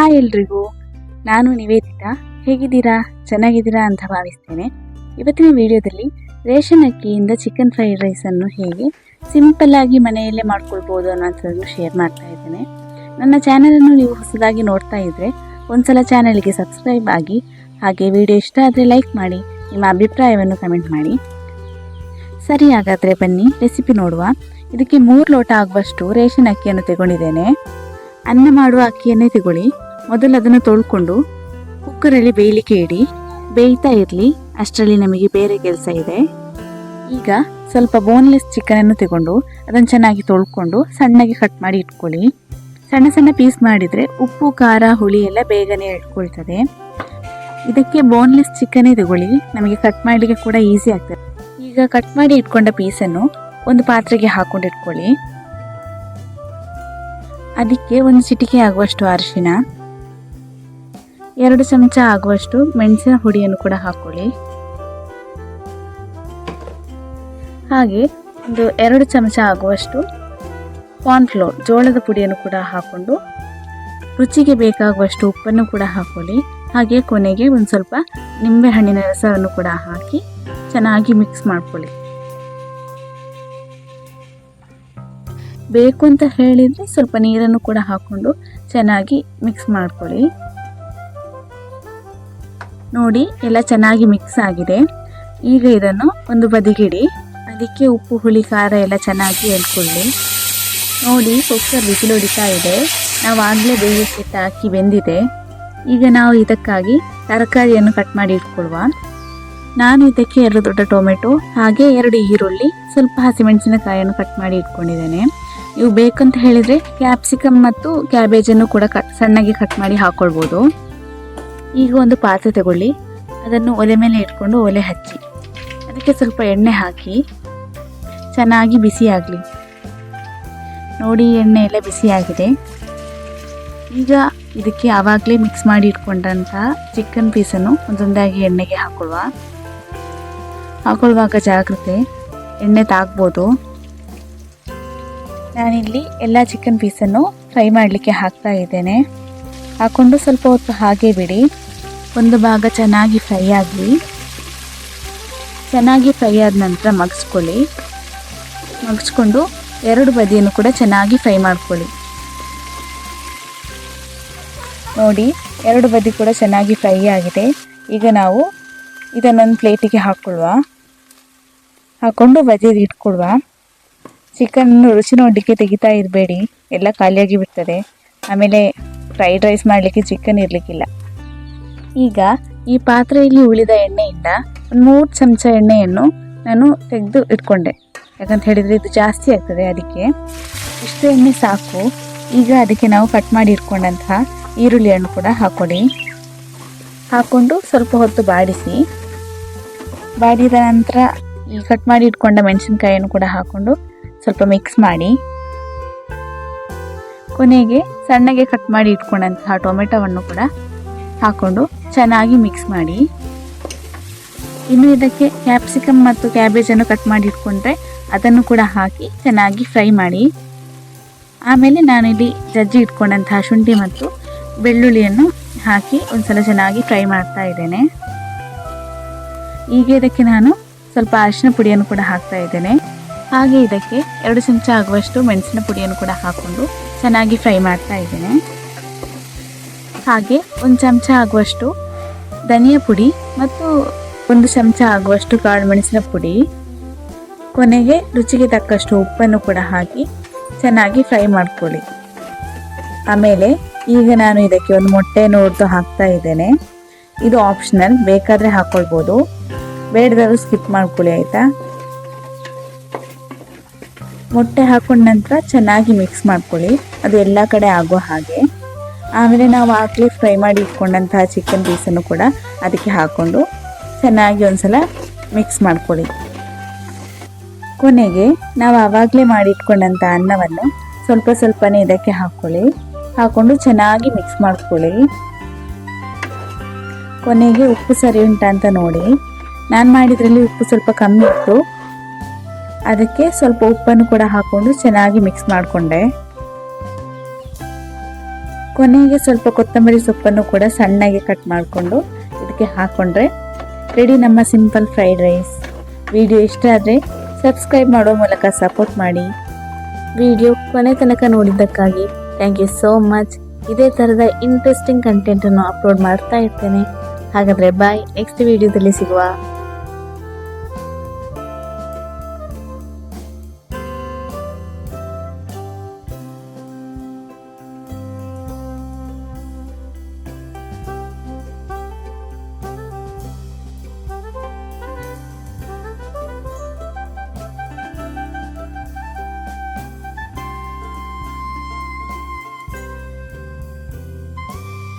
Hi ಎಲ್ರಿಗೂ. ನಾನು ನಿವೇದಿತಾ. ಹೇಗಿದ್ದೀರಾ? ಚೆನ್ನಾಗಿದ್ದೀರಾ ಅಂತ ಭಾವಿಸ್ತೇನೆ. ಇವತ್ತಿನ ವಿಡಿಯೋದಲ್ಲಿ ರೇಷನ್ ಅಕ್ಕಿಯಿಂದ ಚಿಕನ್ ಫ್ರೈಡ್ ರೈಸನ್ನು ಹೇಗೆ ಸಿಂಪಲ್ ಆಗಿ ಮನೆಯಲ್ಲೇ ಮಾಡ್ಕೊಳ್ಬೋದು ಅನ್ನೋಂಥದ್ದನ್ನು ಶೇರ್ ಮಾಡ್ತಾ ಇದ್ದೇನೆ. ನನ್ನ ಚಾನಲನ್ನು ನೀವು ಹೊಸದಾಗಿ ನೋಡ್ತಾ ಇದ್ದರೆ ಒಂದ್ಸಲ ಚಾನಲ್ಗೆ ಸಬ್ಸ್ಕ್ರೈಬ್ ಆಗಿ, ಹಾಗೆ ವಿಡಿಯೋ ಇಷ್ಟ ಆದರೆ ಲೈಕ್ ಮಾಡಿ, ನಿಮ್ಮ ಅಭಿಪ್ರಾಯವನ್ನು ಕಮೆಂಟ್ ಮಾಡಿ. ಸರಿ, ಹಾಗಾದರೆ ಬನ್ನಿ ರೆಸಿಪಿ ನೋಡುವ. ಇದಕ್ಕೆ ಮೂರು ಲೋಟ ಆಗುವಷ್ಟು ರೇಷನ್ ಅಕ್ಕಿಯನ್ನು ತಗೊಂಡಿದ್ದೇನೆ. ಅನ್ನ ಮಾಡುವ ಅಕ್ಕಿಯನ್ನೇ ತಗೊಳ್ಳಿ. ಮೊದಲು ಅದನ್ನು ತೊಳ್ಕೊಂಡು ಕುಕ್ಕರಲ್ಲಿ ಬೇಯಲಿಕ್ಕೆ ಇಡಿ. ಬೇಯ್ತಾ ಇರಲಿ. ಅಷ್ಟರಲ್ಲಿ ನಮಗೆ ಬೇರೆ ಕೆಲಸ ಇದೆ. ಈಗ ಸ್ವಲ್ಪ ಬೋನ್ಲೆಸ್ ಚಿಕನನ್ನು ತಗೊಂಡು ಅದನ್ನು ಚೆನ್ನಾಗಿ ತೊಳ್ಕೊಂಡು ಸಣ್ಣಗೆ ಕಟ್ ಮಾಡಿ ಇಟ್ಕೊಳ್ಳಿ. ಸಣ್ಣ ಸಣ್ಣ ಪೀಸ್ ಮಾಡಿದರೆ ಉಪ್ಪು, ಖಾರ, ಹುಳಿ ಎಲ್ಲ ಬೇಗನೆ ಇಟ್ಕೊಳ್ತದೆ. ಇದಕ್ಕೆ ಬೋನ್ಲೆಸ್ ಚಿಕನೇ ತಗೊಳ್ಳಿ. ನಮಗೆ ಕಟ್ ಮಾಡಲಿಕ್ಕೆ ಕೂಡ ಈಸಿ ಆಗ್ತದೆ. ಈಗ ಕಟ್ ಮಾಡಿ ಇಟ್ಕೊಂಡ ಪೀಸನ್ನು ಒಂದು ಪಾತ್ರೆಗೆ ಹಾಕೊಂಡು ಇಟ್ಕೊಳ್ಳಿ. ಅದಕ್ಕೆ ಒಂದು ಚಿಟಿಕೆ ಆಗುವಷ್ಟು ಅರಿಶಿನ ಎರಡು ಚಮಚ ಆಗುವಷ್ಟು ಮೆಣಸಿನ ಹುಡಿಯನ್ನು ಕೂಡ ಹಾಕೊಳ್ಳಿ. ಹಾಗೆ ಒಂದು ಎರಡು ಚಮಚ ಆಗುವಷ್ಟು ಕಾರ್ನ್ಫ್ಲೋರ್ ಜೋಳದ ಪುಡಿಯನ್ನು ಕೂಡ ಹಾಕೊಂಡು ರುಚಿಗೆ ಬೇಕಾಗುವಷ್ಟು ಉಪ್ಪನ್ನು ಕೂಡ ಹಾಕೊಳ್ಳಿ. ಹಾಗೆ ಕೊನೆಗೆ ಒಂದು ಸ್ವಲ್ಪ ನಿಂಬೆ ಹಣ್ಣಿನ ರಸವನ್ನು ಕೂಡ ಹಾಕಿ ಚೆನ್ನಾಗಿ ಮಿಕ್ಸ್ ಮಾಡ್ಕೊಳ್ಳಿ. ಬೇಕು ಅಂತ ಹೇಳಿದರೆ ಸ್ವಲ್ಪ ನೀರನ್ನು ಕೂಡ ಹಾಕ್ಕೊಂಡು ಚೆನ್ನಾಗಿ ಮಿಕ್ಸ್ ಮಾಡ್ಕೊಳ್ಳಿ. ನೋಡಿ, ಎಲ್ಲ ಚೆನ್ನಾಗಿ ಮಿಕ್ಸ್ ಆಗಿದೆ. ಈಗ ಇದನ್ನು ಒಂದು ಬದಿಗಿಡಿ, ಅದಕ್ಕೆ ಉಪ್ಪು, ಹುಳಿ, ಖಾರ ಎಲ್ಲ ಚೆನ್ನಾಗಿ ಎಳ್ಕೊಳ್ಳಿ. ನೋಡಿ, ಕುಕ್ಕರ್ ಬಿಸಿಲು ಹೊಡಿತಾ ಇದೆ. ನಾವು ಆಗಲೇ ಬೇಯಿಸಿಟ್ಟ ಅಕ್ಕಿ ಬೆಂದಿದೆ. ಈಗ ನಾವು ಇದಕ್ಕಾಗಿ ತರಕಾರಿಯನ್ನು ಕಟ್ ಮಾಡಿ ಇಟ್ಕೊಳ್ಳುವ ನಾನು ಇದಕ್ಕೆ ಎರಡು ದೊಡ್ಡ ಟೊಮೆಟೊ, ಹಾಗೆ ಎರಡು ಈರುಳ್ಳಿ, ಸ್ವಲ್ಪ ಹಸಿಮೆಣಸಿನಕಾಯಿಯನ್ನು ಕಟ್ ಮಾಡಿ ಇಟ್ಕೊಂಡಿದ್ದೇನೆ. ನೀವು ಬೇಕಂತ ಹೇಳಿದರೆ ಕ್ಯಾಪ್ಸಿಕಮ್ ಮತ್ತು ಕ್ಯಾಬೇಜನ್ನು ಕೂಡ ಕಟ್ ಸಣ್ಣಗೆ ಕಟ್ ಮಾಡಿ ಹಾಕ್ಕೊಳ್ಬೋದು ಈಗ ಒಂದು ಪಾತ್ರೆ ತಗೊಳ್ಳಿ. ಅದನ್ನು ಒಲೆ ಮೇಲೆ ಇಟ್ಕೊಂಡು ಒಲೆ ಹಚ್ಚಿ. ಅದಕ್ಕೆ ಸ್ವಲ್ಪ ಎಣ್ಣೆ ಹಾಕಿ. ಚೆನ್ನಾಗಿ ಬಿಸಿ ಆಗಲಿ. ನೋಡಿ, ಎಣ್ಣೆ ಎಲ್ಲ ಬಿಸಿಯಾಗಿದೆ ಈಗ ಇದಕ್ಕೆ ಆವಾಗಲೇ ಮಿಕ್ಸ್ ಮಾಡಿ ಇಟ್ಕೊಂಡಂತಹ ಚಿಕನ್ ಪೀಸನ್ನು ಒಂದೊಂದಾಗಿ ಎಣ್ಣೆಗೆ ಹಾಕೊಳ್ಳುವ. ಹಾಕೊಳ್ಳುವಾಗ ಜಾಗ್ರತೆ. ಎಣ್ಣೆ ತಾಗ್ಬೋದು. ನಾನಿಲ್ಲಿ ಎಲ್ಲ ಚಿಕನ್ ಪೀಸನ್ನು ಫ್ರೈ ಮಾಡಲಿಕ್ಕೆ ಹಾಕ್ತಾ ಇದ್ದೇನೆ. ಹಾಕ್ಕೊಂಡು ಸ್ವಲ್ಪ ಹೊತ್ತು ಹಾಗೆ ಬಿಡಿ. ಒಂದು ಭಾಗ ಚೆನ್ನಾಗಿ ಫ್ರೈ ಆಗಲಿ. ಚೆನ್ನಾಗಿ ಫ್ರೈ ಆದ ನಂತರ ಮಗ್ಸ್ಕೊಳ್ಳಿ. ಮಗ್ಸ್ಕೊಂಡು ಎರಡು ಬದಿಯನ್ನು ಕೂಡ ಚೆನ್ನಾಗಿ ಫ್ರೈ ಮಾಡ್ಕೊಳ್ಳಿ. ನೋಡಿ, ಎರಡು ಬದಿ ಕೂಡ ಚೆನ್ನಾಗಿ ಫ್ರೈ ಆಗಿದೆ. ಈಗ ನಾವು ಇದನ್ನೊಂದು ಪ್ಲೇಟಿಗೆ ಹಾಕ್ಕೊಳ್ಳುವ. ಹಾಕ್ಕೊಂಡು ಬದಿಯಲ್ಲಿ ಇಟ್ಕೊಳ್ವ ಚಿಕನ್ ರುಚಿ ನೋಡಲಿಕ್ಕೆ ತೆಗಿತಾ ಇರಬೇಡಿ. ಎಲ್ಲ ಖಾಲಿಯಾಗಿ ಬಿಡ್ತದೆ. ಆಮೇಲೆ ಫ್ರೈಡ್ ರೈಸ್ ಮಾಡಲಿಕ್ಕೆ ಚಿಕನ್ ಇರಲಿಕ್ಕಿಲ್ಲ. ಈಗ ಈ ಪಾತ್ರೆಯಲ್ಲಿ ಉಳಿದ ಎಣ್ಣೆಯಿಂದ ಒಂದು ಮೂರು ಚಮಚ ಎಣ್ಣೆಯನ್ನು ನಾನು ತೆಗೆದು ಇಟ್ಕೊಂಡೆ. ಯಾಕಂತ ಹೇಳಿದರೆ ಇದು ಜಾಸ್ತಿ ಆಗ್ತದೆ ಅದಕ್ಕೆ. ಇಷ್ಟು ಎಣ್ಣೆ ಸಾಕು. ಈಗ ಅದಕ್ಕೆ ನಾವು ಕಟ್ ಮಾಡಿ ಇಟ್ಕೊಂಡಂತಹ ಈರುಳ್ಳಿಯನ್ನು ಕೂಡ ಹಾಕ್ಕೊಡಿ ಹಾಕ್ಕೊಂಡು ಸ್ವಲ್ಪ ಹೊತ್ತು ಬಾಡಿಸಿ. ಬಾಡಿದ ನಂತರ ಈ ಕಟ್ ಮಾಡಿ ಇಟ್ಕೊಂಡ ಮೆಣಸಿನ್ಕಾಯಿಯನ್ನು ಕೂಡ ಹಾಕ್ಕೊಂಡು ಸ್ವಲ್ಪ ಮಿಕ್ಸ್ ಮಾಡಿ. ಕೊನೆಗೆ ಸಣ್ಣಗೆ ಕಟ್ ಮಾಡಿ ಇಟ್ಕೊಂಡಂತಹ ಟೊಮೆಟೊವನ್ನು ಕೂಡ ಹಾಕೊಂಡು ಚೆನ್ನಾಗಿ ಮಿಕ್ಸ್ ಮಾಡಿ. ಇನ್ನು ಇದಕ್ಕೆ ಕ್ಯಾಪ್ಸಿಕಮ್ ಮತ್ತು ಕ್ಯಾಬೇಜನ್ನು ಕಟ್ ಮಾಡಿ ಇಟ್ಕೊಂಡ್ರೆ ಅದನ್ನು ಕೂಡ ಹಾಕಿ ಚೆನ್ನಾಗಿ ಫ್ರೈ ಮಾಡಿ. ಆಮೇಲೆ ನಾನಿಲ್ಲಿ ಜಜ್ಜಿ ಇಟ್ಕೊಂಡಂತಹ ಶುಂಠಿ ಮತ್ತು ಬೆಳ್ಳುಳ್ಳಿಯನ್ನು ಹಾಕಿ ಒಂದ್ಸಲ ಚೆನ್ನಾಗಿ ಫ್ರೈ ಮಾಡ್ತಾ ಇದ್ದೇನೆ. ಈಗ ಇದಕ್ಕೆ ನಾನು ಸ್ವಲ್ಪ ಅರಿಶಿನ ಪುಡಿಯನ್ನು ಕೂಡ ಹಾಕ್ತಾ ಇದ್ದೇನೆ. ಹಾಗೆ ಇದಕ್ಕೆ ಎರಡು ಚಮಚ ಆಗುವಷ್ಟು ಮೆಣಸಿನ ಪುಡಿಯನ್ನು ಕೂಡ ಹಾಕ್ಕೊಂಡು ಚೆನ್ನಾಗಿ ಫ್ರೈ ಮಾಡ್ತಾ ಇದ್ದೇನೆ. ಹಾಗೆ ಒಂದು ಚಮಚ ಆಗುವಷ್ಟು ಧನಿಯಾ ಪುಡಿ ಮತ್ತು ಒಂದು ಚಮಚ ಆಗುವಷ್ಟು ಕಾಳು ಮೆಣಸಿನ ಪುಡಿ. ಕೊನೆಗೆ ರುಚಿಗೆ ತಕ್ಕಷ್ಟು ಉಪ್ಪನ್ನು ಕೂಡ ಹಾಕಿ ಚೆನ್ನಾಗಿ ಫ್ರೈ ಮಾಡ್ಕೊಳ್ಳಿ. ಆಮೇಲೆ ಈಗ ನಾನು ಇದಕ್ಕೆ ಒಂದು ಮೊಟ್ಟೆಯನ್ನು ಹೊಡೆದು ಹಾಕ್ತಾ ಇದ್ದೇನೆ. ಇದು ಆಪ್ಷನಲ್, ಬೇಕಾದರೆ ಹಾಕ್ಕೊಳ್ಬೋದು ಬೇಡದವರು ಸ್ಕಿಪ್ ಮಾಡ್ಕೊಳ್ಳಿ, ಆಯಿತಾ? ಮೊಟ್ಟೆ ಹಾಕೊಂಡ ನಂತರ ಚೆನ್ನಾಗಿ ಮಿಕ್ಸ್ ಮಾಡ್ಕೊಳ್ಳಿ. ಅದು ಎಲ್ಲ ಕಡೆ ಆಗೋ ಹಾಗೆ. ಆಮೇಲೆ ನಾವು ಆಗಲೇ ಫ್ರೈ ಮಾಡಿ ಇಟ್ಕೊಂಡಂತಹ ಚಿಕನ್ ಪೀಸನ್ನು ಕೂಡ ಅದಕ್ಕೆ ಹಾಕ್ಕೊಂಡು ಚೆನ್ನಾಗಿ ಒಂದ್ಸಲ ಮಿಕ್ಸ್ ಮಾಡ್ಕೊಳ್ಳಿ. ಕೊನೆಗೆ ನಾವು ಆವಾಗಲೇ ಮಾಡಿಟ್ಕೊಂಡಂಥ ಅನ್ನವನ್ನು ಸ್ವಲ್ಪ ಸ್ವಲ್ಪನೇ ಇದಕ್ಕೆ ಹಾಕ್ಕೊಳ್ಳಿ ಹಾಕ್ಕೊಂಡು ಚೆನ್ನಾಗಿ ಮಿಕ್ಸ್ ಮಾಡ್ಕೊಳ್ಳಿ. ಕೊನೆಗೆ ಉಪ್ಪು ಸರಿ ಉಂಟಾ ಅಂತ ನೋಡಿ. ನಾನು ಮಾಡಿದ್ರಲ್ಲಿ ಉಪ್ಪು ಸ್ವಲ್ಪ ಕಮ್ಮಿ ಇತ್ತು. ಅದಕ್ಕೆ ಸ್ವಲ್ಪ ಉಪ್ಪನ್ನು ಕೂಡ ಹಾಕೊಂಡು ಚೆನ್ನಾಗಿ ಮಿಕ್ಸ್ ಮಾಡಿಕೊಂಡೆ. ಕೊನೆಗೆ ಸ್ವಲ್ಪ ಕೊತ್ತಂಬರಿ ಸೊಪ್ಪನ್ನು ಕೂಡ ಸಣ್ಣಗೆ ಕಟ್ ಮಾಡಿಕೊಂಡು ಇದಕ್ಕೆ ಹಾಕ್ಕೊಂಡ್ರೆ ರೆಡಿ ನಮ್ಮ ಸಿಂಪಲ್ ಫ್ರೈಡ್ ರೈಸ್ ವಿಡಿಯೋ ಇಷ್ಟ ಆದರೆ ಸಬ್ಸ್ಕ್ರೈಬ್ ಮಾಡೋ ಮೂಲಕ ಸಪೋರ್ಟ್ ಮಾಡಿ. ವಿಡಿಯೋ ಕೊನೆ ತನಕ ನೋಡಿದ್ದಕ್ಕಾಗಿ ಥ್ಯಾಂಕ್ ಯು ಸೋ ಮಚ್ ಇದೇ ಥರದ ಇಂಟ್ರೆಸ್ಟಿಂಗ್ ಕಂಟೆಂಟನ್ನು ಅಪ್ಲೋಡ್ ಮಾಡ್ತಾ ಇರ್ತೇನೆ. ಹಾಗಾದರೆ ಬಾಯ್ ನೆಕ್ಸ್ಟ್ ವಿಡಿಯೋದಲ್ಲಿ ಸಿಗುವ.